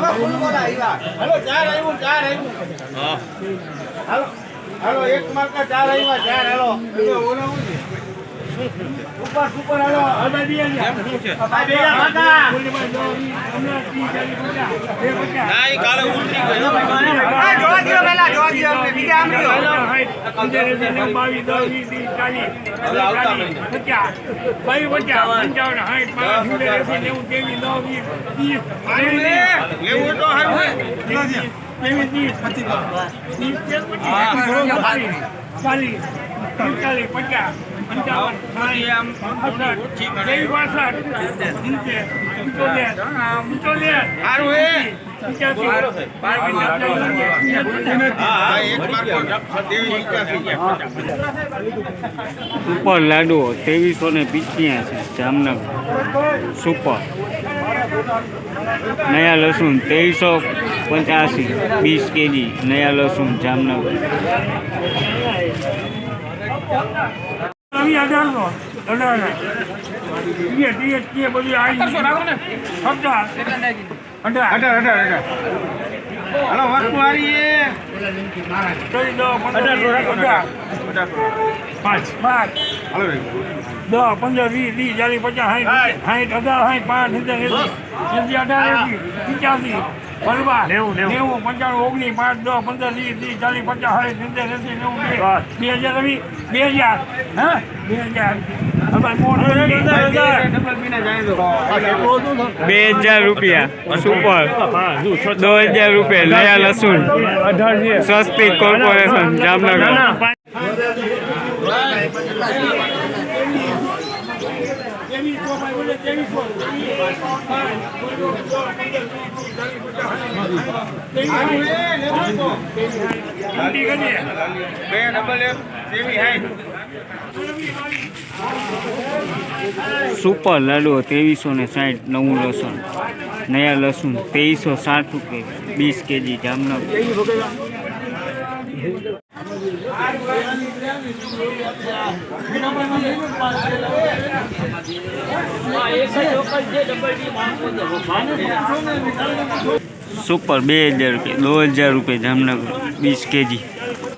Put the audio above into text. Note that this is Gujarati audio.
હાલો ચાર આવ્યું ચાર આવ્યું. હાલો હાલો એક માર્કા ચાર આવ્યા. ચાર હાલો ઉપર ઉપર હાલો આ બે જા કાકા આ જોવા દ્યો પહેલા જોવા દ્યો અમને ચાલીસ પિસ્તાલીસ પચાસ પંચાવન સાઠ જેવી સુપર લાડુઓ ત્રેવીસો ને પિચ્યાસી જામનગર. સુપર. નયા લસુન ત્રેવીસો પંચ્યાસી વીસ કેજી નયા લસુન જામનગર. અઢારસો અઢાર. બધી આવી અઢાર અઢાર અઢાર અઢાર હાલો વસ્તુ હારી એ? પંદર અઢાર પાંચ. પાંચ. હાલો દસ પંદર વીસ ત્રીસ ચાલીસ પચાસ સાઠ સાઠ અઢાર સાઠ પાંચ સિત્તેર એસી અઢાર એસી પંચ્યાસી બરોબર નેવું નેવું. પંચાણું ઓગણીસ પાંચ દસ પંદર વીસ ત્રીસ ચાલીસ પચાસ સાઠ સિત્તેર એસી નેવું બે બે હજાર રવિ બે હજાર. હા? બે હજાર. બે હજાર રૂપિયા. સુપર દો હજાર રૂપિયા લયા લસુન સ્વસ્તિક કોર્પોરેશન જામનગર હારું હે લેવું તો બે ડબલ સુપર લાડુ ત્રેવીસો ને સાઠ, નવું લસણ. નયા લસણ ત્રેવીસો સાઠ રૂપિયા. વીસ કેજી જામનગર. સુપર બે હજાર રૂપિયા દો હજાર રૂપિયા જામનગર વીસ કેજી.